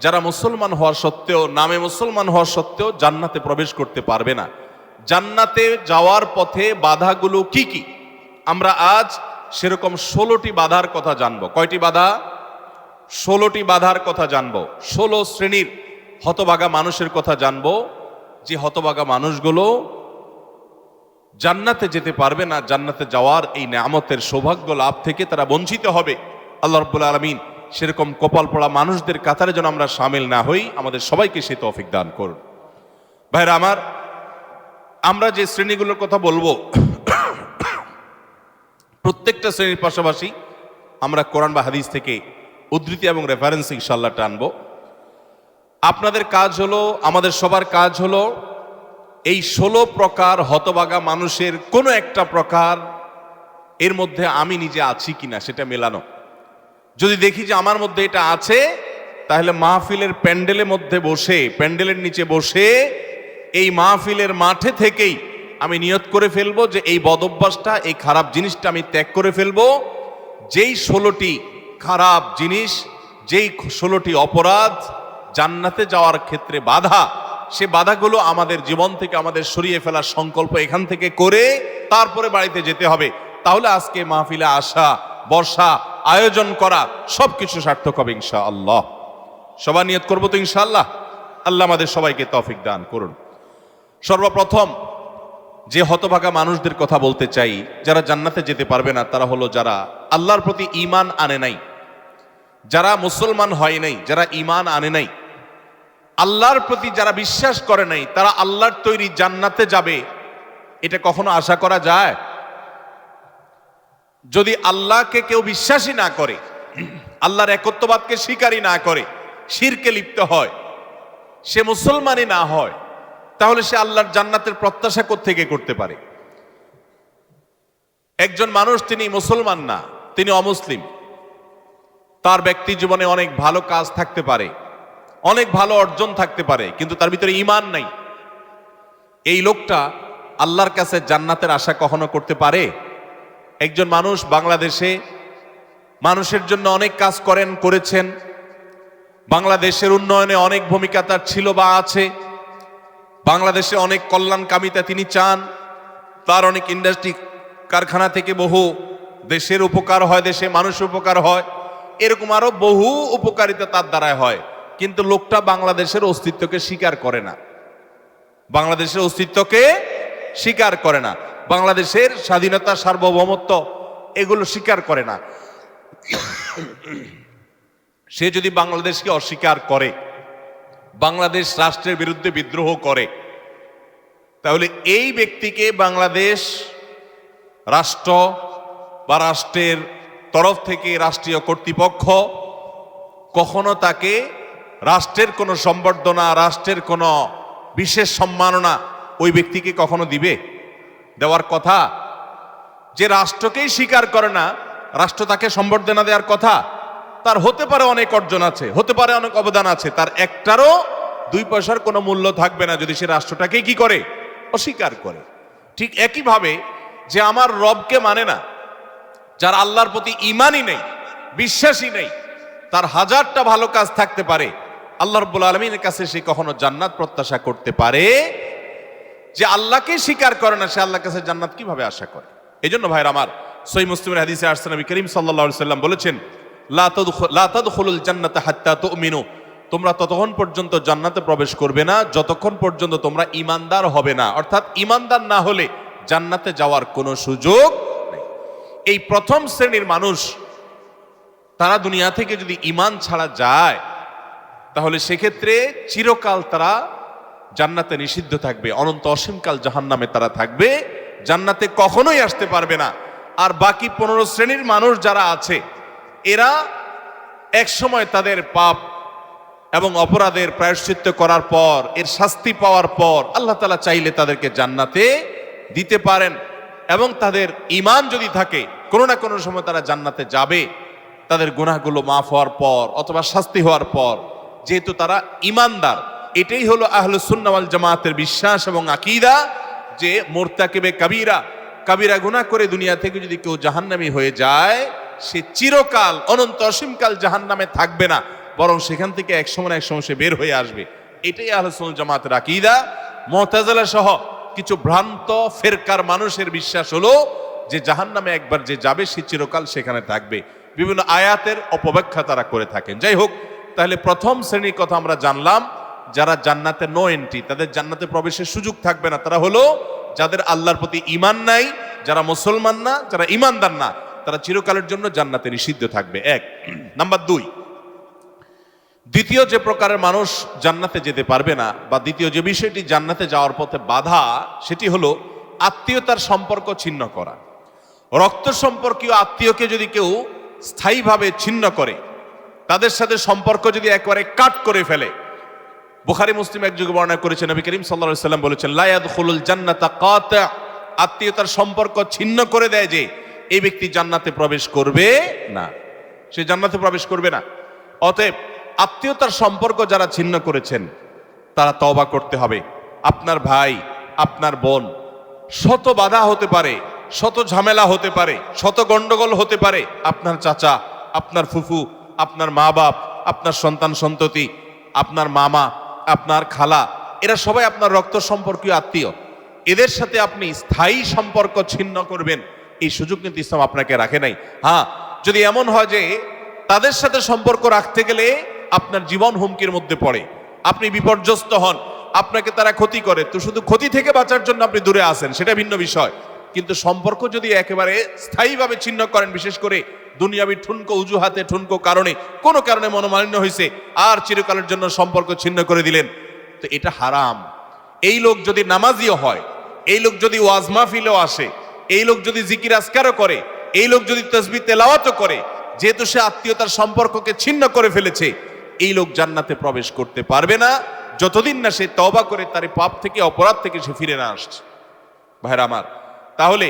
যারা মুসলমান হওয়া সত্ত্বেও, নামে মুসলমান হওয়া সত্ত্বেও জান্নাতে প্রবেশ করতে পারবে না। জান্নাতে যাওয়ার পথে বাধাগুলো কি কি? আমরা আজ সেরকম ষোলোটি বাধার কথা জানব। কয়টি বাধা? ষোলোটি বাধার কথা জানব। ষোলো শ্রেণির হতবাগা মানুষের কথা জানব। যে হতবাগা মানুষগুলো জান্নাতে যেতে পারবে না, জান্নাতে যাওয়ার এই নামতের সৌভাগ্য লাভ থেকে তারা বঞ্চিত হবে। আল্লাহ রব্বুল আলমিন সেরকম কপাল পড়া মানুষদের কাতারে যেন আমরা সামিল না হই, আমাদের সবাইকে সে তৌফিক দান করুন। ভাইরা আমার, আমরা যে শ্রেণীগুলোর কথা বলব, প্রত্যেকটা শ্রেণির পাশাপাশি আমরা কোরআন বা হাদিস থেকে উদ্ধৃতি এবং রেফারেন্স ইনশাল্লাহ টানবো। আপনাদের কাজ হলো, আমাদের সবার কাজ হলো, এই ষোলো প্রকার হতবাগা মানুষের কোনো একটা প্রকার এর মধ্যে আমি নিজে আছি কিনা সেটা মেলানো। যদি দেখি যে আমার মধ্যে এটা আছে, তাহলে মাহফিলের প্যান্ডেলের মধ্যে বসে, প্যান্ডেলের নিচে বসে এই মাহফিলের মাঠে থেকেই আমি নিয়ত করে ফেলব যে এই বদভ্যাসটা, এই খারাপ জিনিসটা আমি ত্যাগ করে ফেলব। যেই ষোলোটি খারাপ জিনিস, যেই ষোলোটি অপরাধ জান্নাতে যাওয়ার ক্ষেত্রে বাধা, সে বাধাগুলো আমাদের জীবন থেকে আমাদের সরিয়ে ফেলার সংকল্প এখান থেকে করে তারপরে বাড়িতে যেতে হবে। তাহলে আজকে মাহফিলে আসা বর্ষা, আয়োজন করা, সবকিছু সার্থক হবে ইনশা আল্লাহ সবার নিয়ত করব তো ইনশাআল্লাহ। আল্লাহ আমাদের সবাইকে তফিক দান করুন। সর্বপ্রথম, যে হতভাগা মানুষদের কথা বলতে চাই, যারা জান্নাতে যেতে পারবে না, তারা হলো যারা আল্লাহর প্রতি ঈমান আনে নাই, যারা মুসলমান হয় নাই, যারা ঈমান আনে নাই। আল্লাহর প্রতি যারা বিশ্বাস করে নাই, তারা আল্লাহর তৈরি জান্নাতে যাবে। এটা কখনো আশা করা যায়? যদি আল্লাহকে কেউ বিশ্বাসী না করে, আল্লাহর একত্ববাদকে স্বীকারই না করে, শিরকে লিপ্ত হয়, সে মুসলমানই না হয়, তাহলে সে আল্লাহর জান্নাতের প্রত্যাশা থেকে করতে পারে? একজন মানুষ তিনি মুসলমান না, তিনি অমুসলিম। তার ব্যক্তি জীবনে অনেক ভালো কাজ থাকতে পারে, অনেক ভালো অর্জন থাকতে পারে, কিন্তু তার ভিতরে ইমান নাই। এই লোকটা আল্লাহর কাছে জান্নাতের আশা কখনো করতে পারে? একজন মানুষ বাংলাদেশে, মানুষের জন্য অনেক কাজ করেন, করেছেন। বাংলাদেশের উন্নয়নে অনেক ভূমিকা তার ছিল বা আছে। বাংলাদেশে অনেক কল্যাণকামিতা তিনি চান। তার অনেক ইন্ডাস্ট্রি কারখানা থেকে বহু দেশের উপকার হয়, দেশে মানুষ উপকার হয়। এরকম আরও বহু উপকারিতা তার দ্বারায় হয়। কিন্তু লোকটা বাংলাদেশের অস্তিত্বকে স্বীকার করে না। বাংলাদেশের অস্তিত্বকে স্বীকার করে না। বাংলাদেশের স্বাধীনতা সার্বভৌমত্ব এগুলো স্বীকার করে না। সে যদি বাংলাদেশকে অস্বীকার করে, বাংলাদেশ রাষ্ট্রের বিরুদ্ধে বিদ্রোহ করে, তাহলে এই ব্যক্তিকে বাংলাদেশ রাষ্ট্র বা রাষ্ট্রের তরফ থেকে রাষ্ট্রীয় কর্তৃপক্ষ কখনো তাকে রাষ্ট্রের কোনো সম্বর্ধনা, রাষ্ট্রের কোনো বিশেষ সম্মাননা ওই ব্যক্তিকে কখনো দিবে? দেওয়ার কথা। যে রাষ্ট্রকেই স্বীকার করে না, রাষ্ট্র তাকে সম্বর্ধনা দেওয়ার কথা, তার হতে পারে অনেক অর্জন আছে, হতে পারে অনেক অবদান আছে, তার একটারও দুই পয়সার কোনো মূল্য থাকবে না যদি সে রাষ্ট্রটাকে কি করে? অস্বীকার করে। ঠিক একইভাবে যে আমার রবকে মানে না, যার আল্লাহর প্রতি ইমানই নেই, বিশ্বাসই নেই, তার হাজারটা ভালো কাজ থাকতে পারে, আল্লাহ রব্বুল আলমিনের কাছে সে কখনো জান্নাত প্রত্যাশা করতে পারে যে আল্লাহকে স্বীকার করে না, সে আল্লাহর কাছে জান্নাত কীভাবে আশা করে? এই জন্য ভাইর আমার সই মুসলিমের হাদিসে আসছে, নবী করিম সাল্লাল্লাহু সাল্লাম বলেছেন, লা তাদখু- লা তাদখুলুল জান্নাতা হাত্তা তুমিনু। তোমরা ততক্ষণ পর্যন্ত জান্নাতে প্রবেশ করবে না, যতক্ষণ পর্যন্ত তোমরা ইমানদার হবে না। অর্থাৎ ইমানদার না হলে জান্নাতে যাওয়ার কোনো সুযোগ নেই। এই প্রথম শ্রেণির মানুষ, তারা দুনিয়া থেকে যদি ইমান ছাড়া যায়, তাহলে সেক্ষেত্রে চিরকাল তারা জান্নাতে নিষিদ্ধ থাকবে, অনন্ত অসীমকাল জাহান্নামে তারা থাকবে, জান্নাতে কখনোই আসতে পারবে না। আর বাকি পনেরো শ্রেণির মানুষ যারা আছে, এরা এক সময় তাদের পাপ এবং অপরাধের প্রায়শ্চিত্ত করার পর, এর শাস্তি পাওয়ার পর আল্লাহ তালা চাইলে তাদেরকে জান্নাতে দিতে পারেন এবং তাদের ইমান যদি থাকে, কোনো না কোনো সময় তারা জান্নাতে যাবে। তাদের গুনাহগুলো মাফ হওয়ার পর অথবা শাস্তি হওয়ার পর, যেহেতু তারা ইমানদার এটাই হলো আহলু সুন্নাওয়াল জামাতের বিশ্বাস এবং আকিদা যে মোরতাকেবে কাবিরা কাবিরা গুনাহ করে দুনিয়া থেকে যদি কেউ জাহান্নামী হয়ে যায়, সে চিরকাল, অনন্ত অসীমকাল জাহান্নামে থাকবে না, বরং সেখান থেকে এক সময় এক সময় সে বের হয়ে আসবে। এটাই আহলসুল জামাতের আকিদা। মতাজালা সহ কিছু ভ্রান্ত ফেরকার মানুষের বিশ্বাস হলো যে জাহান নামে একবার যে যাবে, সে চিরকাল সেখানে থাকবে। বিভিন্ন আয়াতের অপব্যাখ্যা তারা করে থাকেন। যাই হোক, তাহলে প্রথম শ্রেণির কথা আমরা জানলাম। যারা জান্নাতে নো এন্ট্রি তাদের জান্নাতে প্রবেশের সুযোগ থাকবে না। তারা হলো যাদের আল্লাহর প্রতি ইমান নাই, যারা মুসলমান না, যারা ইমানদার না, তারা চিরকালের জন্য জান্নাতে নিষিদ্ধ থাকবে। এক। নাম্বার দুই, দ্বিতীয় যে প্রকারের মানুষ জান্নাতে যেতে পারবে না, বা দ্বিতীয় যে বিষয়টি জান্নাতে যাওয়ার পথে বাধা, সেটি হলো আত্মীয়তার সম্পর্ক ছিন্ন করা। রক্ত সম্পর্কীয় আত্মীয়কে যদি কেউ স্থায়ীভাবে ছিন্ন করে, তাদের সাথে সম্পর্ক যদি একবারে কাট করে ফেলে বুখারি, মুসলিম এক যুগে বর্ণনা করেছেন নবী করিম সাল্লাল্লাহু সাল্লাম বলেছেন লায়াদ খুলুল জান্নাতা কাতা। আত্মীয়তার সম্পর্ক ছিন্ন করে দেয় যে, এই ব্যক্তি জান্নাতে প্রবেশ করবে না। সে জান্নাতে প্রবেশ করবে না। অতএব, আত্মীয়তার সম্পর্ক যারা ছিন্ন করেছেন, তারা তওবা করতে হবে। আপনার ভাই, আপনার বোন, শত বাধা হতে পারে, শত ঝামেলা হতে পারে, শত গন্ডগোল হতে পারে। আপনার চাচা, আপনার ফুফু, আপনার মা বাপ আপনার সন্তান সন্ততি আপনার মামা আপনার খালা, এরা সবাই আপনার রক্ত সম্পর্কীয় আত্মীয়। এদের সাথে আপনি স্থায়ী সম্পর্ক ছিন্ন করবেন। এই সুযোগ কিন্তু ইসলাম আপনাকে রাখে নাই। হ্যাঁ যদি এমন হয় যে তাদের সাথে সম্পর্ক রাখতে গেলে আপনার জীবন হুমকির মধ্যে পড়ে, আপনি বিপর্যস্ত হন, আপনাকে তারা ক্ষতি করে, তো শুধু ক্ষতি থেকে বাঁচার জন্য আপনি দূরে আসেন সেটা ভিন্ন বিষয়। কিন্তু সম্পর্ক যদি একেবারে স্থায়ীভাবে ছিন্ন করেন, বিশেষ করে দুনিয়াবি ঠুনকো উজুহাতে, ঠুনকো কারণে, কোনো কারণে মনোমালিন্য হয়েছে আর চিরকালের জন্য সম্পর্ক ছিন্ন করে দিলেন। তো এটা হারাম। এই লোক যদি নামাজিও হয়, এই লোক যদি ওয়াজ মাহফিলেও আসে, এই লোক যদি জিকির আসকারও করে, এই লোক যদি তসবি তেলাওয়াতও করে, যেহেতু সে আত্মীয়তার সম্পর্ককে ছিন্ন করে ফেলেছে, এই লোক জান্নাতে প্রবেশ করতে পারবে না। যতদিন না সে তবা করে, তার পাপ থেকে, অপরাধ থেকে সে ফিরে না আসছে। ভাইরা আমার, তাহলে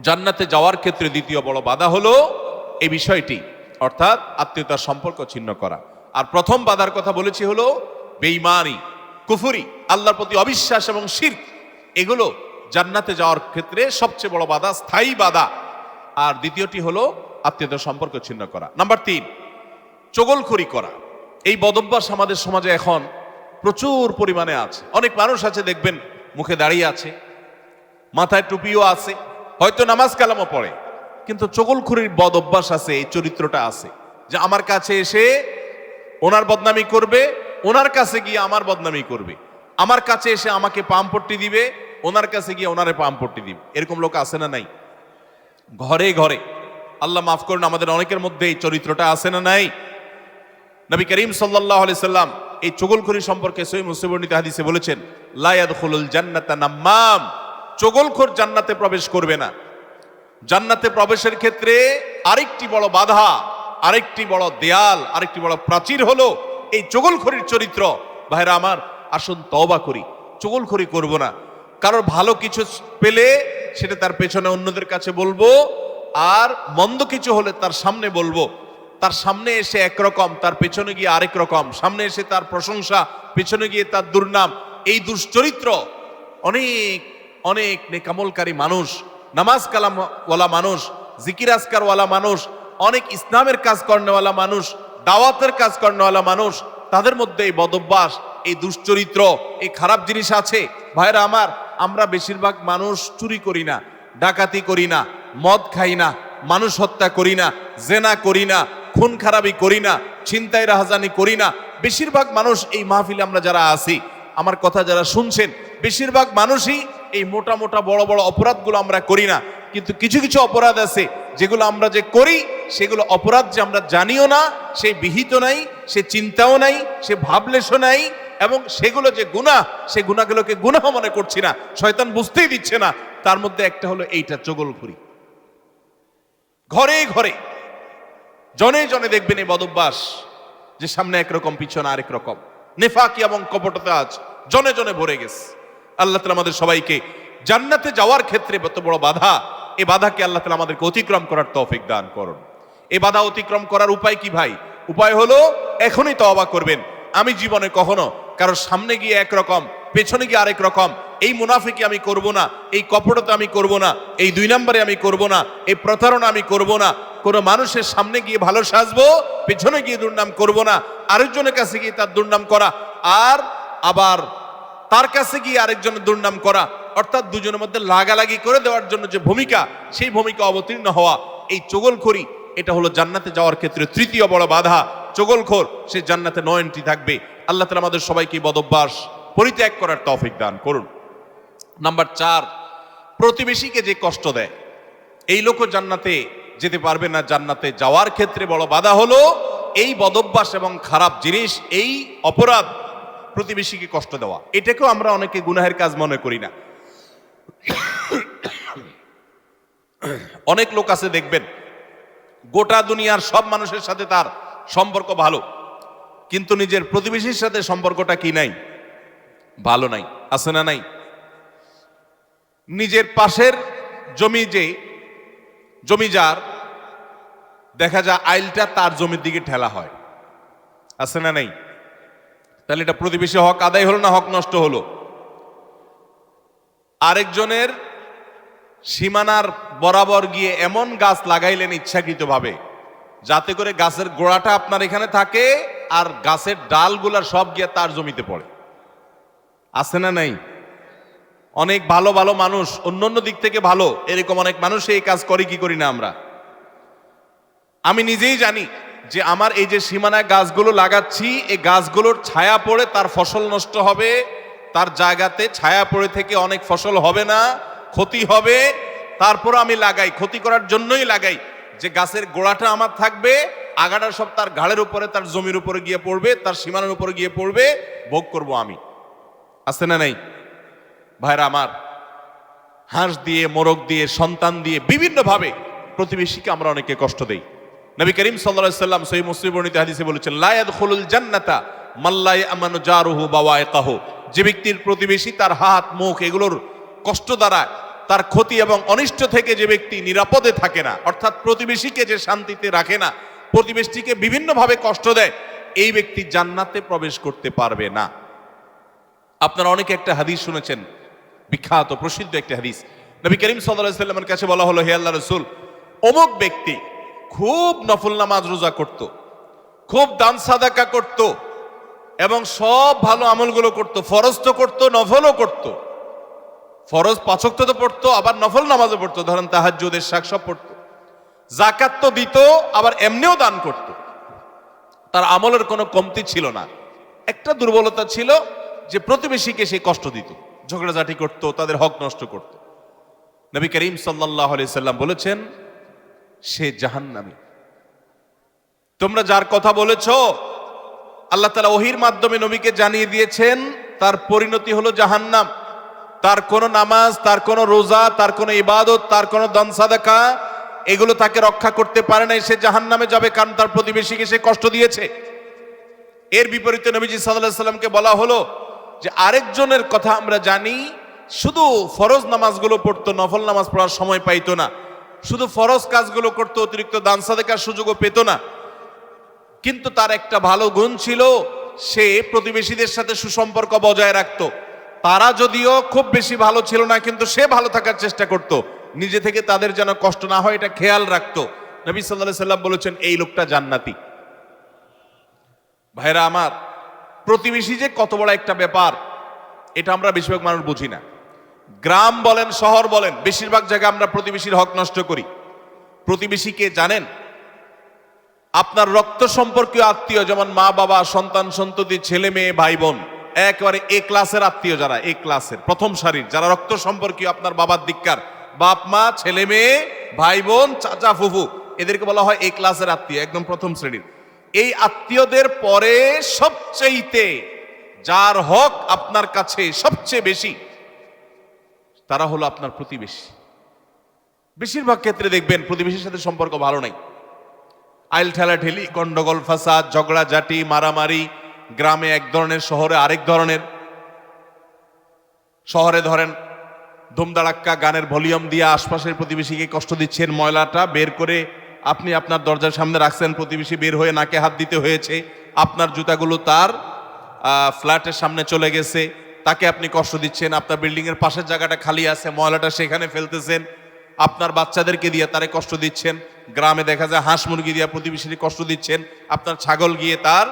জান্নাতে যাওয়ার ক্ষেত্রে দ্বিতীয় বড় বাধা হলো এই বিষয়টি, অর্থাৎ আত্মীয়তার সম্পর্ক ছিন্ন করা। আর প্রথম বাধার কথা বলেছি হলো বেইমানি কুফুরি, আল্লাহর প্রতি অবিশ্বাস এবং শির এগুলো জান্নাতে যাওয়ার ক্ষেত্রে সবচেয়ে বড় বাধা, স্থায়ী বাধা। আর দ্বিতীয়টি হলো আত্মীয়তার সম্পর্ক ছিন্ন করা। নাম্বার তিন, চগলখড়ি করা। এই বদভ্যাস আমাদের সমাজে এখন প্রচুর পরিমাণে আছে। অনেক মানুষ আছে, দেখবেন, মুখে দাঁড়িয়ে আছে, মাথায় টুপিও আছে হয়তো নামাজ কালামও পড়ে, কিন্তু চগলখুরির বদ অভ্যাস আছে, এই চরিত্রটা আছে, যে আমার কাছে এসে ওনার বদনামি করবে, ওনার কাছে গিয়ে আমার বদনামি করবে, আমার কাছে এসে আমাকে পাম্পট্টি দিবে, ওনার কাছে গিয়ে ওনারে পাম্পট্টি দিবে, এরকম লোক আছে না নাই? ঘরে ঘরে, আল্লাহ মাফ করুন, আমাদের অনেকের মধ্যে এই চরিত্রটা আছে না নাই? নবী করিম সাল্লাহ সাল্লাম এই চগলখড়ি সম্পর্কে সই মুসিবর্ণিত হাদিসে বলেছেন লায়াদ খুলুল জান্নাতা নাম্মাম। চগলখোর জান্নাতে প্রবেশ করবে না। জান্নাতে প্রবেশের ক্ষেত্রে আরেকটি বড় বাধা, আরেকটি বড় দেয়াল, আরেকটি বড় প্রাচীর হলো এই চগলখড়ির চরিত্র। ভাইরা আমার, আসুন তওবা করি। চগলখড়ি করব না। কারোর ভালো কিছু পেলে সেটা তার পেছনে অন্যদের কাছে বলব, আর মন্দ কিছু হলে তার সামনে বলব। তার সামনে এসে একরকম, তার পেছনে গিয়ে আরেক রকম। সামনে এসে তার প্রশংসা, পেছনে গিয়ে তার দুর্নাম। এই দুশ্চরিত্র অনেক অনেক নেকামলকারী মানুষ, নামাজ কালাম ওয়ালা মানুষ, জিকির আসকারওয়ালা মানুষ, অনেক ইসলামের কাজ করেনওয়ালা মানুষ, দাওয়াতের কাজ করেনওয়ালা মানুষ, তাদের মধ্যে এই বদভ্যাস, এই দুশ্চরিত্র, এই খারাপ জিনিস আছে। ভাইরা আমার, আমরা বেশিরভাগ মানুষ চুরি করি না, ডাকাতি করি না, মদ খাই না, মানুষ হত্যা করি না, জেনা করি না, খুন খারাপি করি না, ছিনতাই রাহাজানি করি না। বেশিরভাগ মানুষ এই মাহফিলে আমরা যারা আছি, আমার কথা যারা শুনছেন, বেশিরভাগ মানুষই এই মোটা মোটা বড় বড় অপরাধগুলো আমরা করি না। কিন্তু কিছু কিছু অপরাধ আছে, যেগুলো আমরা যে করি, সেগুলো অপরাধ যে আমরা জানিও না, সে বিহিত নাই, সে চিন্তাও নাই, সে ভাবলেশও নাই, এবং সেগুলো যে গুণা সে গুণাগুলোকে গুনাহ মনে করছি না, শয়তান বুঝতেই দিচ্ছে না। তার মধ্যে একটা হলো এইটা চগলখুরি ঘরে ঘরে, জনে জনে দেখবেন এই বদভ্যাস, যে সামনে একরকম, পিছনে আরেক রকম। নেফাকি এবং কপটতা আজ জনে জনে ভরে গেছে। আল্লাহ তালা আমাদের সবাইকে জান্নাতে যাওয়ার ক্ষেত্রে এত বড় বাধা, এ বাধাকে আল্লাহ তালা আমাদেরকে অতিক্রম করার তৌফিক দান করুন। এ বাধা অতিক্রম করার উপায় কি ভাই? উপায় হলো এখনই তওবা করবেন। আমি জীবনে কখনো কারোর সামনে গিয়ে একরকম, পেছনে গিয়ে আরেক রকম, এই মুনাফিকে আমি করব না, এই কপটতা আমি করব না, এই দুই নম্বরে আমি করব না, এই প্রতারণা আমি করব না, কোনো মানুষের সামনে গিয়ে ভালো সাজবো, পেছনে গিয়ে দুর্নাম করব না, আরেকজনের কাছে গিয়ে তার দুর্নাম করা, আর আবার তার কাছে গিয়ে আরেকজনের দুর্নাম করা, অর্থাৎ দুজনের মধ্যে লাগালাগি করে দেওয়ার জন্য যে ভূমিকা, সেই ভূমিকা অবতীর্ণ হওয়া এই চগলখড়ি, এটা হলো জান্নাতে যাওয়ার ক্ষেত্রে তৃতীয় বড় বাধা। চগলখোর সে জান্নাতে নয়নটি থাকবে। আল্লাহ তালা আমাদের সবাইকে বদভ্যাস পরিত্যাগ করার তৌফিক দান করুন। নাম্বার চার, প্রতিবেশীকে যে কষ্ট দেয়, এই লোকও জান্নাতে যেতে পারবে না জান্নাতে যাওয়ার ক্ষেত্রে বড় বাধা হলো, এই বদভ্যাস এবং খারাপ জিনিস, এই অপরাধ প্রতিবেশীকে কষ্ট দেওয়া। এটাকেও আমরা অনেকে গুনাহের কাজ মনে করি না। অনেক লোক আছে, দেখবেন, গোটা দুনিয়ার সব মানুষের সাথে তার সম্পর্ক ভালো, কিন্তু নিজের প্রতিবেশীর সাথে সম্পর্কটা কি নাই? ভালো নাই, আছে না নাই? নিজের পাশের জমি যে, জমি যার, দেখা যায় আইলটা তার জমির দিকে ঠেলা হয়, আছে না নাই? তাহলে এটা প্রতিবেশী হক, আদায় হলো না হক, নষ্ট হলো? আরেকজনের সীমানার বরাবর গিয়ে এমন গাছ লাগাইলেন ইচ্ছাকৃতভাবে, যাতে করে গাছের গোড়াটা আপনার এখানে থাকে আর গাছের ডালগুলা সব গিয়ে তার জমিতে পড়ে। আছে না নাই? অনেক ভালো ভালো মানুষ, অন্যান্য দিক থেকে ভালো, এরকম অনেক মানুষ এই কাজ করে, কি করি না আমরা? আমি নিজেই জানি যে আমার এই যে সীমানায় গাছগুলো লাগাচ্ছি, এই গাছগুলোর ছায়া পড়ে তার ফসল নষ্ট হবে, তার জায়গাতে ছায়া পড়ে থেকে অনেক ফসল হবে না, ক্ষতি হবে, তারপর আমি লাগাই, ক্ষতি করার জন্যই লাগাই। যে গাছের গোড়াটা আমার থাকবে, আগাটা সব তার ঘাড়ের উপরে, তার জমির উপরে গিয়ে পড়বে, তার সীমানার উপরে গিয়ে পড়বে, ভোগ করব আমি। আছে না নাই? ভাইরা আমার, হাঁস দিয়ে, মোরগ দিয়ে, সন্তান দিয়ে, বিভিন্নভাবে প্রতিবেশীকে আমরা অনেকে কষ্ট দেই। নবী করিম সাল্লাল্লাহু সাল্লাম সহি মুসলিম বর্ণিত হাদিসে বলেছেন লায়াদ খুলুল জান্নাতা মাল্লাই আমানু জারুহু বাওয়াইকাহু। যে ব্যক্তির প্রতিবেশী তার হাত, মুখ এগুলোর কষ্ট দ্বারা তার ক্ষতি এবং অনিষ্ট থেকে যে ব্যক্তি নিরাপদে থাকে না, অর্থাৎ প্রতিবেশীকে যে শান্তিতে রাখে না, প্রতিবেশীকে বিভিন্নভাবে কষ্ট দেয়, এই ব্যক্তি জান্নাতে প্রবেশ করতে পারবে না। আপনারা অনেকে একটা হাদিস শুনেছেন, বিখ্যাত, প্রসিদ্ধ একটা হাদিস। নবী করিম সাল্লামের কাছে বলা হলো, হে আল্লাহ রসুল, অমুক ব্যক্তি খুব নফল নামাজ রোজা করত, খুব দান সাদাকা করত, এবং সব ভালো আমলগুলো করত, ফরজ তো করত, নফলও করত। ফরজ পাচক তো পড়তো, আবার নফল নামাজও পড়তো, ধরেন তাহাজ্জুদের শাক সব পড়তো। জাকাত তো দিত, আবার এমনিও দান করত। তার আমলের কোনো কমতি ছিল না। একটা দুর্বলতা ছিল যে প্রতিবেশীকে সে কষ্ট দিত, ঝগড়াঝাটি করত, তাদের হক নষ্ট করত। নবী করিম সাল্লাহ সাল্লাম বলেছেন সে জাহান্নামী। তোমরা যার কথা বলেছ, আল্লাহ তালা ওহির মাধ্যমে নবীকে জানিয়ে দিয়েছেন, তার পরিণতি হলো জাহান্নাম। তার কোনো নামাজ, তার কোনো রোজা, তার কোনো ইবাদত, তার কোনো দন এগুলো তাকে রক্ষা করতে পারে নাই, সে জাহান্নামে যাবে কারণ তার প্রতিবেশীকে সে কষ্ট দিয়েছে। এর বিপরীতে নবীজি সাল্লাহ সাল্লামকে বলা হলো যে, আরেকজনের কথা আমরা জানি, শুধু ফরজ নামাজগুলো পড়তো, নফল নামাজ পড়ার সময় পাইতো না। শুধু ফরজ কাজগুলো করতো, অতিরিক্ত দান সাদেকার সুযোগও পেত না। কিন্তু তার একটা ভালো গুণ ছিল, সে প্রতিবেশীদের সাথে সুসম্পর্ক বজায় রাখতো। তারা যদিও খুব বেশি ভালো ছিল না, কিন্তু সে ভালো থাকার চেষ্টা করত। নিজে থেকে তাদের যেন কষ্ট না হয়, এটা খেয়াল রাখতো। নবী সাল্লাহ সাল্লাম বলেছেন, এই লোকটা জান্নাতি। ভাইরা আমার, প্রতিবেশী যে কত বড় একটা ব্যাপার, এটা আমরা বেশিরভাগ মানুষ বুঝি না। গ্রাম বলেন, শহর বলেন, বেশিরভাগ জায়গায় আমরা প্রতিবেশীর হক নষ্ট করি। প্রতিবেশীকে জানেন? আপনার রক্ত সম্পর্কীয় আত্মীয়, যেমন মা, বাবা, সন্তান, সন্ততি, ছেলে, মেয়ে, ভাই, বোন, একেবারে এ ক্লাসের আত্মীয় যারা, এ ক্লাসের, প্রথম সারির, যারা রক্ত সম্পর্কীয় আপনার বাবার দিককার, বাপ, মা, ছেলে, মেয়ে, ভাই, বোন, চাচা, ফুফু, এদেরকে বলা হয় এ ক্লাসের আত্মীয়, একদম প্রথম শ্রেণির। এই আত্মীয়দের পরে সবচেয়েতে যার হক আপনার কাছে সবচেয়ে বেশি তারা হলো আপনার প্রতিবেশী। বেশিরভাগ ক্ষেত্রে দেখবেন প্রতিবেশীর সাথে সম্পর্ক ভালো নাই। আইল ঠেলা ঠেলি গন্ডগোল, ফাসাদ, ঝগড়া জাটি মারামারি, গ্রামে এক ধরনের, শহরে আরেক ধরনের। শহরে ধরেন ধুমদাড়াক্কা গানের ভলিউম দিয়ে আশপাশের প্রতিবেশীকে কষ্ট দিচ্ছেন ময়লাটা বের করে আপনি আপনার দরজার সামনে রাখছেন, প্রতিবেশী বের হয়ে নাকে হাত দিতে হয়েছে। আপনার জুতাগুলো তার ফ্ল্যাটের সামনে চলে গেছে। তাকে আপনি কষ্ট দিচ্ছেন, আপনার বিল্ডিং এর পাশের জায়গাটা খালি আছে, ময়লাটা সেখানে ফেলতেছেন, আপনার বাচ্চাদেরকে দিয়ে তারে কষ্ট দিচ্ছেন, গ্রামে দেখা যায় হাঁস মুরগি দিয়ে প্রতিবেশীকে কষ্ট দিচ্ছেন, আপনার ছাগল গিয়ে তার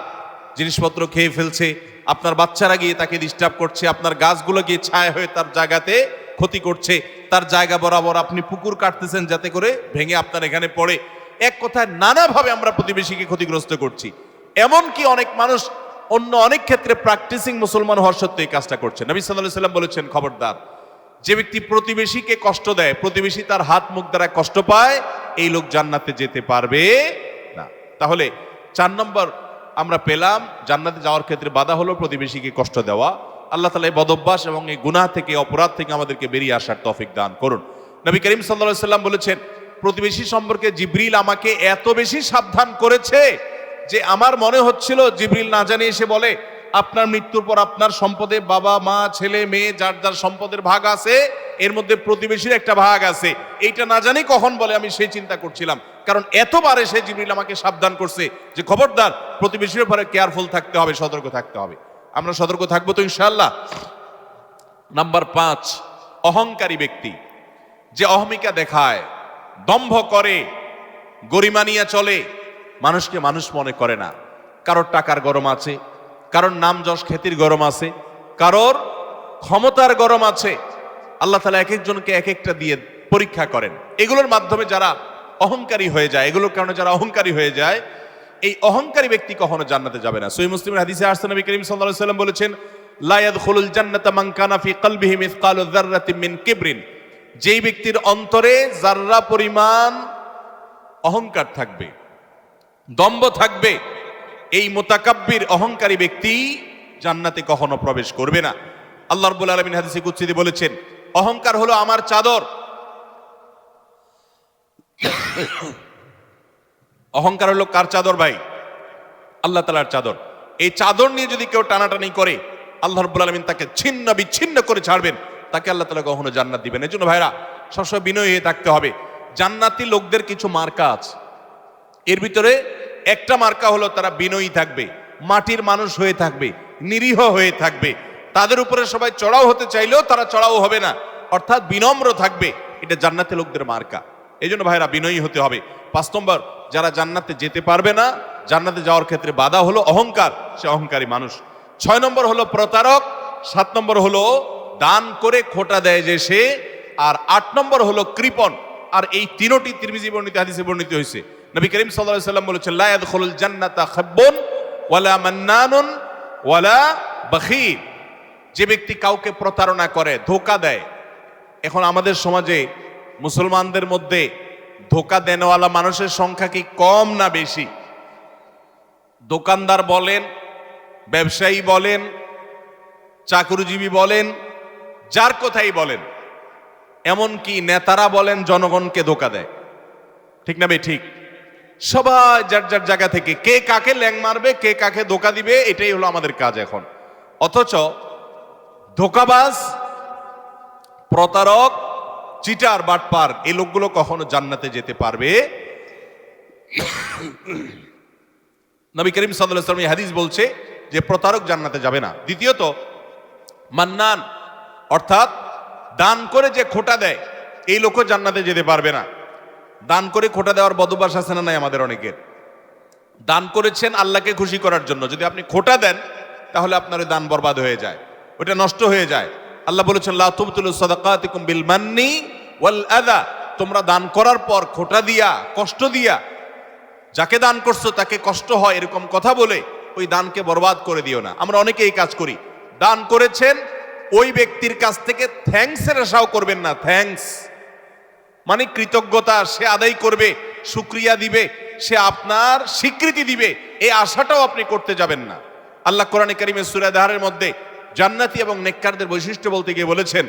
জিনিসপত্র খেয়ে ফেলছে, আপনার বাচ্চারা গিয়ে তাকে ডিস্টার্ব করছে, আপনার গাছগুলো গিয়ে ছায়া হয়ে তার জায়গাতে ক্ষতি করছে, তার জায়গা বরাবর আপনি পুকুর কাটতেছেন যাতে করে ভেঙে আপনার এখানে পড়ে। এক কথায় নানাভাবে আমরা প্রতিবেশীকে ক্ষতিগ্রস্ত করছি। এমনকি অনেক মানুষ অন্য অনেক ক্ষেত্রে প্র্যাকটিসিং মুসলমান হওয়ার সত্ত্বেও এই কাজটা করছে। নবী সাল্লাহ সাল্লাম বলেছেন, খবরদার, যে ব্যক্তি প্রতিবেশীকে কষ্ট দেয়, প্রতিবেশী তার হাত মুখ দ্বারা কষ্ট পায়, এই লোক জান্নাতে যেতে পারবে না। তাহলে চার নম্বর আমরা পেলাম, জান্নাতে যাওয়ার ক্ষেত্রে বাধা হলো প্রতিবেশীকে কষ্ট দেওয়া। আল্লাহ তালা এই বদভ্যাস এবং এই গুনাহ থেকে, অপরাধ থেকে আমাদেরকে বেরিয়ে আসার তফিক দান করুন। নবী করিম সাল্লাহ সাল্লাম বলেছেন, প্রতিবেশী সম্পর্কে জিব্রিল আমাকে এত বেশি সাবধান করেছে যে আমার মনে হচ্ছিল, জিব্রিল না জানিয়ে এসে বলে, আপনার মৃত্যুর পর আপনার সম্পদে বাবা, মা, ছেলে, মেয়ে, যার যার সম্পদের ভাগ আছে, এর মধ্যে প্রতিবেশীর একটা ভাগ আছে। এইটা না জানি কখন বলে আমি সেই চিন্তা করছিলাম। কারণ এতবারে সে জিবরিল আমাকে সাবধান করছে যে, খবরদার, প্রতিবেশীর ব্যাপারে কেয়ারফুল থাকতে হবে, সতর্ক থাকতে হবে। আমরা সতর্ক থাকব তো ইনশাল্লাহ নাম্বার পাঁচ, অহংকারী ব্যক্তি। যে অহমিকা দেখায়, দম্ভ করে, গরিমা নিয়ে চলে মানুষকে মানুষ মনে করে না। কারোর টাকার গরম আছে, কারোর নাম যশ খ্যাতির গরম আছে, কারোর ক্ষমতার গরম আছে। আল্লাহ তালা এক একজনকে এক একটা দিয়ে পরীক্ষা করেন। এগুলোর মাধ্যমে যারা অহংকারী হয়ে যায়, এগুলোর কারণে যারা অহংকারী হয়ে যায়, এই অহংকারী ব্যক্তি কখনো জান্নাতে যাবে না। সই মুসলিমের হাদিসে আসতে নবী করিম আলাইহি সাল্লাম বলেছেন, লা ইয়াদখুলুল জান্নাতা মান কানা ফি কলবিহি মিসকালু যাররাতিন মিন কিবরিন। যেই ব্যক্তির অন্তরে যাররা পরিমাণ অহংকার থাকবে দম্ভ থাকবে। এই মোতাকাব্বির অহংকারী ব্যক্তি জান্নাতে কখনো প্রবেশ করবে না। আল্লাহ রাব্বুল আলামিন হাদিসে কুদসিতে বলেছেন, অহংকার হলো আমার চাদর। অহংকার হলো কার চাদর ভাই? আল্লাহ তালার চাদর। এই চাদর নিয়ে যদি কেউ টানাটানি করে, আল্লাহ রব্বুল আলমিন তাকে ছিন্ন বিচ্ছিন্ন করে ছাড়বেন। তাকে আল্লাহ তালা কখনো জান্নাত দিবেন এই জন্য ভাইরা সবসময় বিনয়ী হয়ে থাকতে হবে। জান্নাতি লোকদের কিছু মার্কা আছে। এর ভিতরে একটা মার্কা হলো তারা বিনয়ী থাকবে, মাটির মানুষ হয়ে থাকবে, নিরীহ হয়ে থাকবে। তাদের উপরে সবাই চড়াও হতে চাইলেও তারা চড়াও হবে না। অর্থাৎ বিনম্র থাকবে, এটা জান্নাতি লোকদের মার্কা। এই জন্য ভাইরা বিনয়ী হতে হবে। পাঁচ নম্বর, যারা জান্নাতে যেতে পারবে না, জান্নাতে যাওয়ার ক্ষেত্রে বাধা হলো অহংকার, সে অহংকারী মানুষ। ছয় নম্বর হলো প্রতারক, সাত নম্বর হলো দান করে খোটা দেয় যে সে, আর আট নম্বর হলো কৃপন আর এই তিনোটি তিরমিজি বর্ণিত, হাদিসে বর্ণিত হয়েছে। নবী করিম সাল্লাম বলেছেন, লা ইয়াদখুলুল জান্নাতা খাব্বুন ওয়ালা মান্নানুন ওয়ালা বখীল যে ব্যক্তি কাউকে প্রতারণা করে, ধোকা দেয়, এখন আমাদের সমাজে মুসলমানদের মধ্যে ধোকা দেনওয়ালা মানুষের সংখ্যা কি কম না বেশি? দোকানদার বলেন, ব্যবসায়ী বলেন, চাকরিজীবী বলেন, যার কথাই বলেন, এমনকি নেতারা বলেন জনগণকে ধোকা দেয়। ঠিক না বে, ঠিক? সবাই যার যার জায়গা থেকে কে কাকে ল্যাং মারবে, কে কাকে ধোকা দিবে, এটাই হলো আমাদের কাজ এখন। অথচ ধোকাবাজ, প্রতারক, চিটার, বাটপার, এই লোকগুলো কখনো জান্নাতে যেতে পারবে। নবী করিম আলাইহি হাদিস বলছে যে প্রতারক জান্নাতে যাবে না। দ্বিতীয়ত, মান্নান, অর্থাৎ দান করে যে খোটা দেয়, এই লোকও জান্নাতে যেতে পারবে না। দান করে খোটা দেওয়ার বদভ্যাস আছে না নাই আমাদের অনেকের? দান করেছেন আল্লাহকে খুশি করার জন্য। যদি আপনি খোটা দেন, তাহলে আপনার ওই দান বরবাদ হয়ে যায়। ওটা নষ্ট হয়ে যায়। আল্লাহ বলেছেন, লা তুবতুলু সাদাকাতিকুম বিল মান্নি ওয়াল আদা তোমরা দান করার পর খোটা দিয়া, কষ্ট দিয়া, যাকে দান করছ তাকে কষ্ট হয় এরকম কথা বলে ওই দানকে বরবাদ করে দিও না। আমরা অনেকে এই কাজ করি। দান করেছেন, ওই ব্যক্তির কাছ থেকে থ্যাঙ্কসের আশাও করবেন না। থ্যাঙ্কস মানে কৃতজ্ঞতা সে আদায় করবে, সুক্রিয়া দিবে, সে আপনার স্বীকৃতি দিবে এই আশাটাও আপনি করতে যাবেন না। আল্লাহ কোরআনে কারিমের সুরাদাহারের মধ্যে জান্নাতি এবং নেককারদের বৈশিষ্ট্য বলতে গিয়ে বলেছেন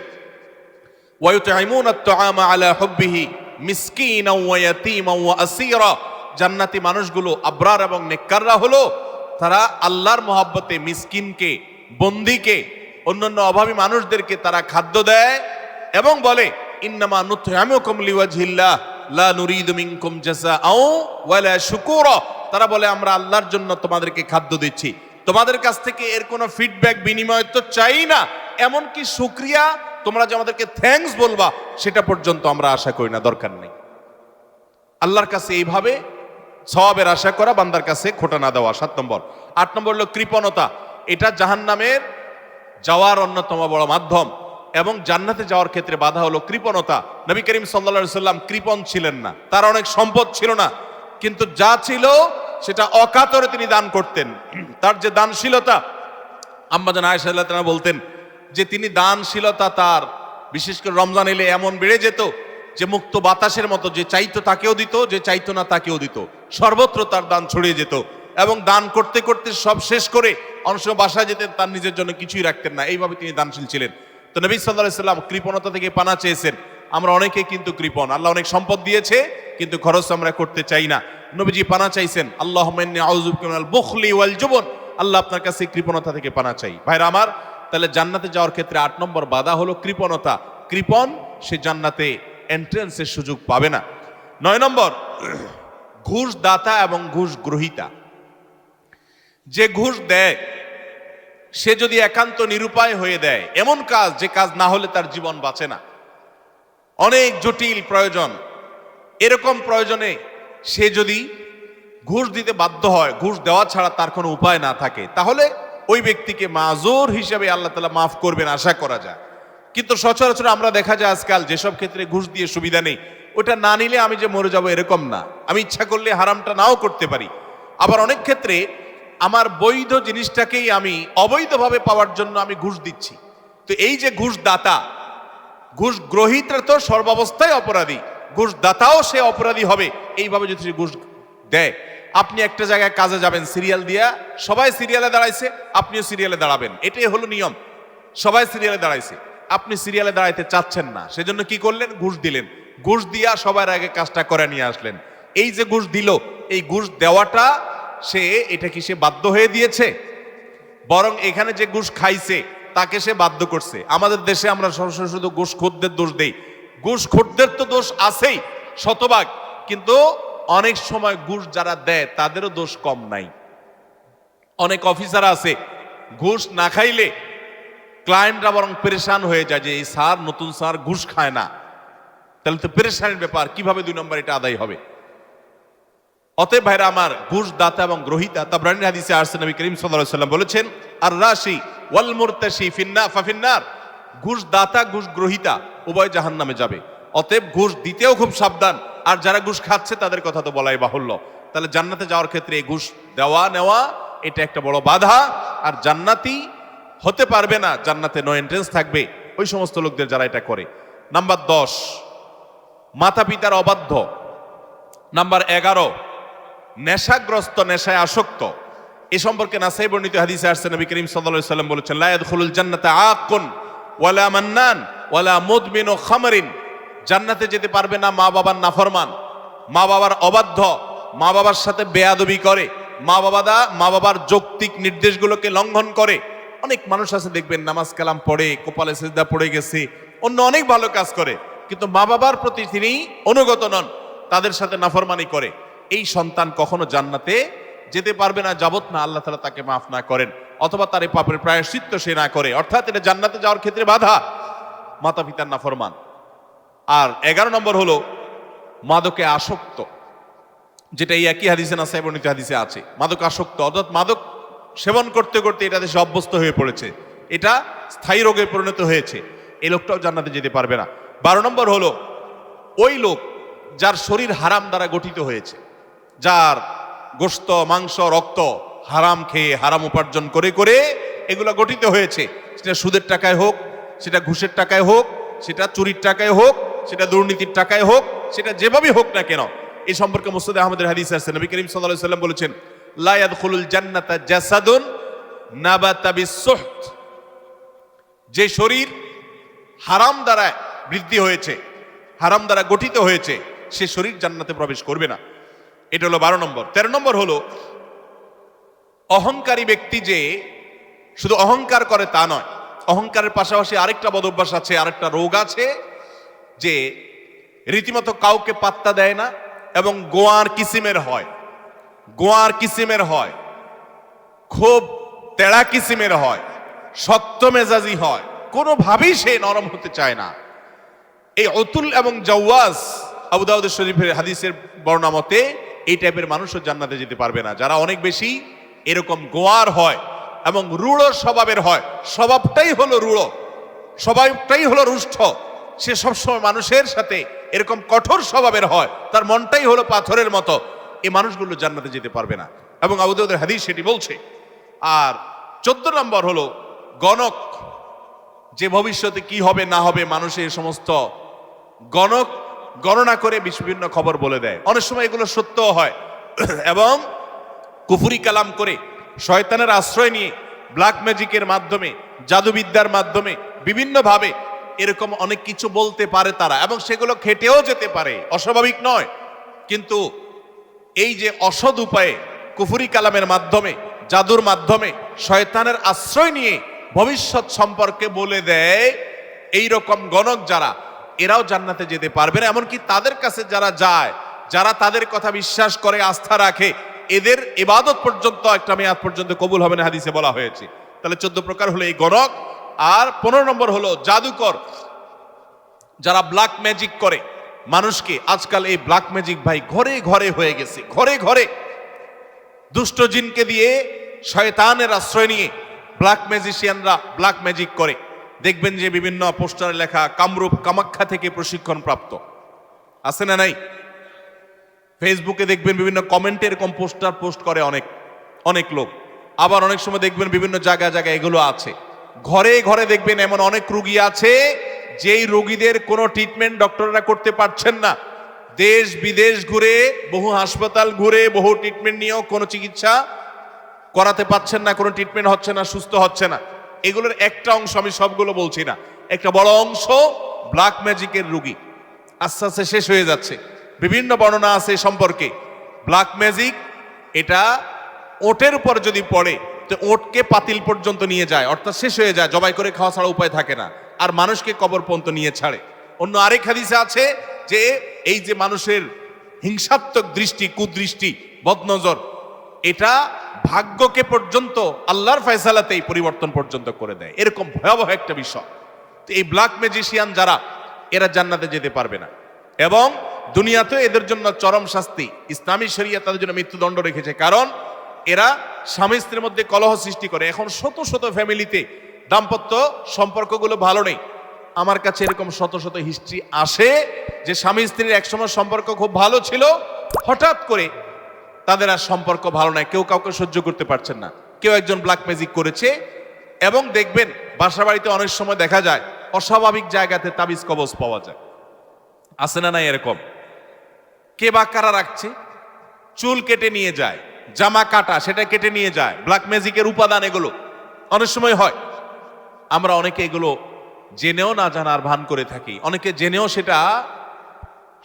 জান্নাতি মানুষগুলো আবরার এবং নেককাররা হলো তারা আল্লাহর মহব্বতে মিসকিনকে, বন্দিকে, অন্যান্য অভাবী মানুষদেরকে তারা খাদ্য দেয় এবং বলে, ইন্নামা নুতআমুকুম লিওয়াজহিল্লাহ, লা নুরিদু মিনকুম জাযাআও ওয়ালা শুকুরা। তারা বলে, আমরা আল্লাহর জন্য তোমাদেরকে খাদ্য দিচ্ছি। তোমাদের কাছ থেকে এর কোনো ফিডব্যাক বিনিময় তো চাই না। এমনকি শুক্রিয়া, তোমরা যে আমাদেরকে থ্যাঙ্কস বলবা, সেটা পর্যন্ত আমরা আশা করি না, দরকার নেই। আল্লাহর কাছে এইভাবে সওয়াবের আশা করা, বান্দার কাছে খোটা না দেওয়া। সাত নম্বর। আট নম্বর হলো কৃপণতা। এটা জাহান্নামের যাওয়ার অন্যতম বড় মাধ্যম। এবং জান্নাতে যাওয়ার ক্ষেত্রে বাধা হলো কৃপণতা। নবী করিম সাল্লা সাল্লাম কৃপণ ছিলেন না। তার অনেক সম্পদ ছিল না। কিন্তু যা ছিল, সেটা অকাতরে তিনি দান করতেন। তার যে দানশীলতা, আম্মাজান আয়েশা আল্লাহ তাআলা বলতেন যে তিনি দানশীলতা তার, বিশেষ করে রমজান এলে এমন বেড়ে যেত যে মুক্ত বাতাসের মতো যে চাইতো তাকেও দিত, যে চাইতো না তাকেও দিত। সর্বত্র তার দান ছড়িয়ে যেত এবং দান করতে করতে সব শেষ করে অনেক সময় বাসায় যেতেন, তার নিজের জন্য কিছুই রাখতেন না। এইভাবে তিনি দানশীল ছিলেন। তো নবী সাল্লাহ সাল্লাম কৃপণতা থেকে পানা চেয়েছেন। আমরা অনেকে কিন্তু কৃপণ। আল্লাহ অনেক সম্পদ দিয়েছে, কিন্তু খরচ আমরা করতে চাই না। নবীজি পানা চাইছেন আল্লাহ বুখলি ওয়াল জুবন। আল্লাহ আপনার কাছে কৃপণতা থেকে পানা চাই। ভাইরা আমার, তাহলে জান্নাতে যাওয়ার ক্ষেত্রে আট নম্বর বাধা হলো কৃপণতা। কৃপণ, সে জান্নাতে এন্ট্রেন্সের সুযোগ পাবে না। নয় নম্বর ঘুষ দাতা এবং ঘুষ গ্রহিতা যে ঘুষ দেয় সে যদি একান্ত নিরুপায় হয়ে দেয়, এমন কাজ যে কাজ না হলে তার জীবন বাঁচে না। অনেক জটিল প্রয়োজন। এরকম প্রয়োজনে সে যদি ঘুষ দিতে বাধ্য হয়, ঘুষ দেওয়া ছাড়া তার কোনো উপায় না থাকে, তাহলে ওই ব্যক্তিকে মাজোর হিসেবে আল্লাহ তালা মাফ করবেন আশা করা যায়। কিন্তু সচরাচর আমরা দেখা যায় আজকাল যেসব ক্ষেত্রে ঘুষ দিয়ে সুবিধা নেই, ওটা না নিলে আমি যে মরে যাব এরকম না। আমি ইচ্ছা করলে হারামটা নাও করতে পারি। আবার অনেক ক্ষেত্রে আমার বৈধ জিনিসটাকেই আমি অবৈধভাবে পাওয়ার জন্য আমি ঘুষ দিচ্ছি। তো এই যে ঘুষ দাতা ঘুষ গ্রহিতা তো সর্বাবস্থায় অপরাধী ঘুষ দাতাও সে অপরাধী হবে, এইভাবে যদি সে ঘুষ দেয়। আপনি একটা জায়গায় কাজে যাবেন, সিরিয়াল দিয়া, সবাই সিরিয়ালে দাঁড়াইছে, আপনিও সিরিয়ালে দাঁড়াবেন। এটাই হলো নিয়ম। সবাই সিরিয়ালে দাঁড়াইছে। আপনি সিরিয়ালে দাঁড়াইতে চাচ্ছেন না। সেজন্য কি করলেন? ঘুষ দিলেন। ঘুষ দিয়া সবার আগে কাজটা করে নিয়ে আসলেন। এই যে ঘুষ দিল, এই ঘুষ দেওয়াটা সে, এটা কি সে বাধ্য হয়ে দিয়েছে? বরং এখানে যে ঘুষ খাইছে, তাকে সে বাধ্য করছে। আমাদের দেশে আমরা সরাসরি শুধু ঘুষ খোরদের দোষ দেই। ঘুষ খোরদের তো দোষ আছেই, শতভাগ। কিন্তু অনেক সময় ঘুষ যারা দেয়, তাদেরও দোষ কম নাই। অনেক অফিসার আছে, ঘুষ না খাইলে ক্লায়েন্টরা বরং পেরেশান হয়ে যায় যে, এই স্যার নতুন স্যার ঘুষ খায় না। তাহলে তো পেরেশানের ব্যাপার, কীভাবে দুই নম্বর এটা আদায় হবে? অতএব ভাইরা আমার ঘুষ দাতা এবং গ্রহিতা তাবরানি হাদিসে আরসে নবী করিম সাল্লাল্লাহু সাল্লাম বলেছেন আর রাশি ওয়াল মুরতাশি ফিন্না ফাফিন্নার। ঘুষ দাতা ঘুষ গ্রহিতা উভয় জাহান্নামে যাবে। অতএব ঘুষ দিতেও খুব সাবধান, আর যারা ঘুষ খাচ্ছে তাদের কথা তো বলাই বাহুল্য। তাহলে জান্নাতে যাওয়ার ক্ষেত্রে ঘুষ দেওয়া, নেওয়া, এটা একটা বড় বাধা। আর জান্নাতি হতে পারবে না, জান্নাতে নো এন্ট্রেন্স থাকবে। ওই সমস্ত লোকদের যারা এটা করে। নাম্বার দশ মাতা পিতার অবাধ্য। নাম্বার এগারো নেশাগ্রস্ত, নেশায় আসক্ত। এ সম্পর্কে নাসাই বর্ণিত হাদিসে আসছে, নবী করিম সাল্লাল্লাহু সাল্লাম বলেছেন, লা জান্নাতে জান্নাতা আকুন ওয়ালা মান্নান ওয়ালা মুদমিন ও খামারিন। জান্নাতে যেতে পারবে না মা বাবার নাফরমান। মা বাবার অবাধ্য, মা বাবার সাথে বেয়াদবি করে, মা বাবাদা মা বাবার যৌক্তিক নির্দেশগুলোকে লঙ্ঘন করে। অনেক মানুষ আছে, দেখবেন, নামাজ কালাম পড়ে, কপালে সেজদা পড়ে গেছে, অন্য অনেক ভালো কাজ করে, কিন্তু মা বাবার প্রতি তিনি অনুগত নন, তাদের সাথে নাফরমানি করে। এই সন্তান কখনো জান্নাতে যেতে পারবে না যাবত না আল্লাহ তালা তাকে মাফ না করেন। অথবা তার এই পাপের প্রায়শ্চিত্ত সে না করে। অর্থাৎ এটা জান্নাতে যাওয়ার ক্ষেত্রে বাধা। মাতা পিতার না ফরমান আর এগারো নম্বর হলো মাদকে আসক্ত। যেটা এই একই হাদিসে না সাহেবনীতি হাদিসে আছে। মাদক আসক্ত। অর্থাৎ মাদক সেবন করতে করতে এটা দেশে অভ্যস্ত হয়ে পড়েছে। এটা স্থায়ী রোগে পরিণত হয়েছে। এই লোকটাও জান্নাতে যেতে পারবে না। বারো নম্বর হলো ওই লোক যার শরীর হারাম দ্বারা গঠিত হয়েছে। যার গোস্ত মাংস, রক্ত হারাম খেয়ে হারাম উপার্জন করে করে এগুলো গঠিত হয়েছে। সেটা সুদের টাকায় হোক, সেটা ঘুষের টাকায় হোক, সেটা চুরির টাকায় হোক, সেটা দুর্নীতির টাকায় হোক, সেটা যেভাবে হোক না কেন এই সম্পর্কে মুসদ আহমদের হাদিস আছে। নবী করিম আলাইহি সাল্লাম বলেছেন, লা ইয়াদখুলুল জান্নাতা জাসাদুন নাবাতা বিসুহত। যে শরীর হারাম দ্বারা বৃদ্ধি হয়েছে, হারাম দ্বারা গঠিত হয়েছে, সে শরীর জান্নাতে প্রবেশ করবে না। এটা হলো বারো নম্বর। তেরো নম্বর হলো, অহংকারী ব্যক্তি যে শুধু অহংকার করে তা নয়, অহংকারের পাশাপাশি আরেকটা বদ অভ্যাস আছে, আরেকটা রোগ আছে যে রীতিমতো কাউকে পাত্তা দেয় না এবং গোয়ার কিসিমের হয়, গোয়ার কিসিমের হয়, খুব তেড়া কিসিমের হয়, শক্ত মেজাজি হয়, কোনোভাবেই সে নরম হতে চায় না। এই অতুল এবং জওয়াজ আবু দাউদ শরীফের হাদিসের বর্ণনা মতে এই টাইপের মানুষও জান্নাতে যেতে পারবে না। যারা অনেক বেশি এরকম গোয়ার হয় এবং রূঢ় স্বভাবের হয়, স্বভাবটাই হলো রূঢ়, স্বভাবটাই হলো রুষ্ট। সে সবসময় মানুষের সাথে এরকম কঠোর স্বভাবের হয়, তার মনটাই হলো পাথরের মতো। এই মানুষগুলো জান্নাতে যেতে পারবে না। এবং আবু দাউদের হাদিস সেটি বলছে। আর চোদ্দ নম্বর হলো গণক, যে ভবিষ্যতে কি হবে না হবে মানুষের সমস্ত গণক গণনা করে বিভিন্ন খবর বলে দেয়। অনেক সময় এগুলো সত্য হয়। এবং কুফুরি কালাম করে শয়তানের আশ্রয় নিয়ে ব্ল্যাক ম্যাজিকের মাধ্যমে, জাদুবিদ্যার মাধ্যমে বিভিন্নভাবে এরকম অনেক কিছু বলতে পারে তারা এবং সেগুলো খেটেও যেতে পারে। অস্বাভাবিক নয়। কিন্তু এই যে অসৎ উপায়ে কুফুরি কালামের মাধ্যমে, জাদুর মাধ্যমে শয়তানের আশ্রয় নিয়ে ভবিষ্যৎ সম্পর্কে বলে দেয় এই রকম গণক যারা এরাও জান্নাতে যেতে পারবে না। এমনকি তাদের কাছে যারা যায়, যারা তাদের কথা বিশ্বাস করে, আস্থা রাখে, এদের ইবাদত পর্যন্ত একটা মেয়াদ পর্যন্ত কবুল হবে না হাদিসে বলা হয়েছে। তাহলে চোদ্দ প্রকার হলো এই গণক। আর পনেরো নম্বর হলো জাদুকর। যারা ব্ল্যাক ম্যাজিক করে, মানুষকে আজকাল এই ব্ল্যাক ম্যাজিক ভাই ঘরে ঘরে হয়ে গেছে, ঘরে ঘরে। দুষ্ট জিনকে দিয়ে শয়তানের আশ্রয় নিয়ে ব্ল্যাক ম্যাজিশিয়ানরা ব্ল্যাক ম্যাজিক করে। দেখবেন যে বিভিন্ন পোস্টারে লেখা কামরূপ কামাখ্যা থেকে প্রশিক্ষণ প্রাপ্ত। আছে না নাই? ফেসবুকে দেখবেন বিভিন্ন কমেন্টে এরকম পোস্টার পোস্ট করে অনেক অনেক লোক। আবার অনেক সময় দেখবেন বিভিন্ন জায়গায় জায়গায় এগুলো আছে। ঘরে ঘরে দেখবেন এমন অনেক রুগী আছে, যেই রোগীদের কোনো ট্রিটমেন্ট ডক্টররা করতে পারছেন না। দেশ বিদেশ ঘুরে, বহু হাসপাতাল ঘুরে, বহু ট্রিটমেন্ট নিয়েও কোনো চিকিৎসা করাতে পারছেন না, কোনো ট্রিটমেন্ট হচ্ছে না, সুস্থ হচ্ছে না। এগুলোর একটা অংশ আমি সবগুলো বলছি না। একটা বড় অংশ ব্ল্যাক ম্যাজিকের রুগী। আস্তে আস্তে শেষ হয়ে যাচ্ছে। বিভিন্ন বর্ণনা আছে সম্পর্কে। ব্ল্যাক ম্যাজিক এটা ওটের উপর যদি পড়ে, তো ওটকে পাতিল পর্যন্ত নিয়ে যায়, অর্থাৎ শেষ হয়ে যায়, জবাই করে খাওয়া ছাড়া উপায় থাকে না। আর মানুষকে কবর পর্যন্ত নিয়ে ছাড়ে। অন্য আরেক হাদিসে আছে যে, এই যে মানুষের হিংসাত্মক দৃষ্টি, কুদৃষ্টি, বদনজর এটা ভাগ্যকে পর্যন্ত, আল্লাহর ফয়সালাতেই পরিবর্তন পর্যন্ত করে দেয়। এরকম ভয়াবহ একটা বিষয়। তো এই ব্ল্যাক ম্যাজিশিয়ান যারা, এরা জান্নাতে যেতে পারবে না। এবং দুনিয়াতে এদের জন্য চরম শাস্তি। ইসলামী শরিয়া তাদের জন্য মৃত্যুদণ্ড রেখেছে। কারণ এরা স্বামী স্ত্রীর মধ্যে কলহ সৃষ্টি করে। এখন শত শত ফ্যামিলিতে দাম্পত্য সম্পর্কগুলো ভালো নেই। আমার কাছে এরকম শত শত হিস্ট্রি আসে যে স্বামী স্ত্রীর একসময় সম্পর্ক খুব ভালো ছিল। হঠাৎ করে তাদের আর সম্পর্ক ভালো নাই, কেউ কাউকে সহ্য করতে পারছেন না। কেউ একজন ব্ল্যাক ম্যাজিক করেছে এবং দেখবেন বাসা বাড়িতে অনেক সময় দেখা যায় অস্বাভাবিক জায়গাতে তাবিজ কবজ পাওয়া যায়। আছে না নাই এরকম? কে বা কারা রাখছে? চুল কেটে নিয়ে যায়, জামা কাটা, সেটা কেটে নিয়ে যায় ব্ল্যাক ম্যাজিকের উপাদান এগুলো। অনেক সময় হয়, আমরা অনেকে এগুলো জেনেও না জানার ভান করে থাকি, অনেকে জেনেও সেটা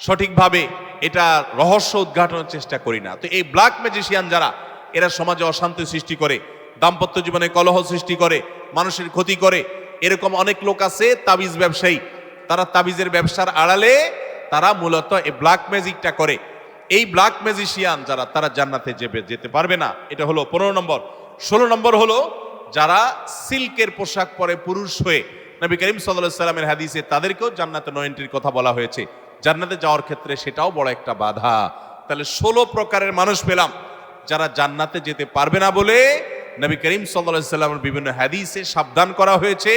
সঠিকভাবে এটা রহস্য উদ্ঘাটনের চেষ্টা করি না। তো এই ব্ল্যাক ম্যাজিশিয়ান যারা, এরা সমাজে অশান্তি সৃষ্টি করে, দাম্পত্য জীবনে কলহ সৃষ্টি করে, মানুষের ক্ষতি করে, এরকম অনেক লোক আছে, তাবিজ ব্যবসায়ী। তারা তাবিজের ব্যবসার আড়ালে তারা মূলত এই ব্ল্যাক ম্যাজিকটা করে। এই ব্ল্যাক ম্যাজিশিয়ান যারা, তারা জান্নাতে যেবে যেতে পারবে না। এটা হলো পনেরো নম্বর। ষোলো নম্বর হলো যারা সিল্কের পোশাক পরে পুরুষ হয়ে, নবী করিম সাল্লাহ সাল্লামের হাদিসে তাদেরকেও জান্নাতে নো এন্ট্রির কথা বলা হয়েছে। জান্নাতে যাওয়ার ক্ষেত্রে সেটাও বড় একটা বাধা। তাহলে ষোলো প্রকারের মানুষ পেলাম, যারা জান্নাতে যেতে পারবে না বলে নবী করিম সাল্লা সাল্লামের বিভিন্ন হাদিসে সাবধান করা হয়েছে,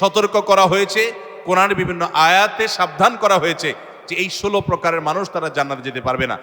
সতর্ক করা হয়েছে, কোরআনের বিভিন্ন আয়াতে সাবধান করা হয়েছে যে এই ষোলো প্রকারের মানুষ তারা জান্নাতে যেতে পারবে না।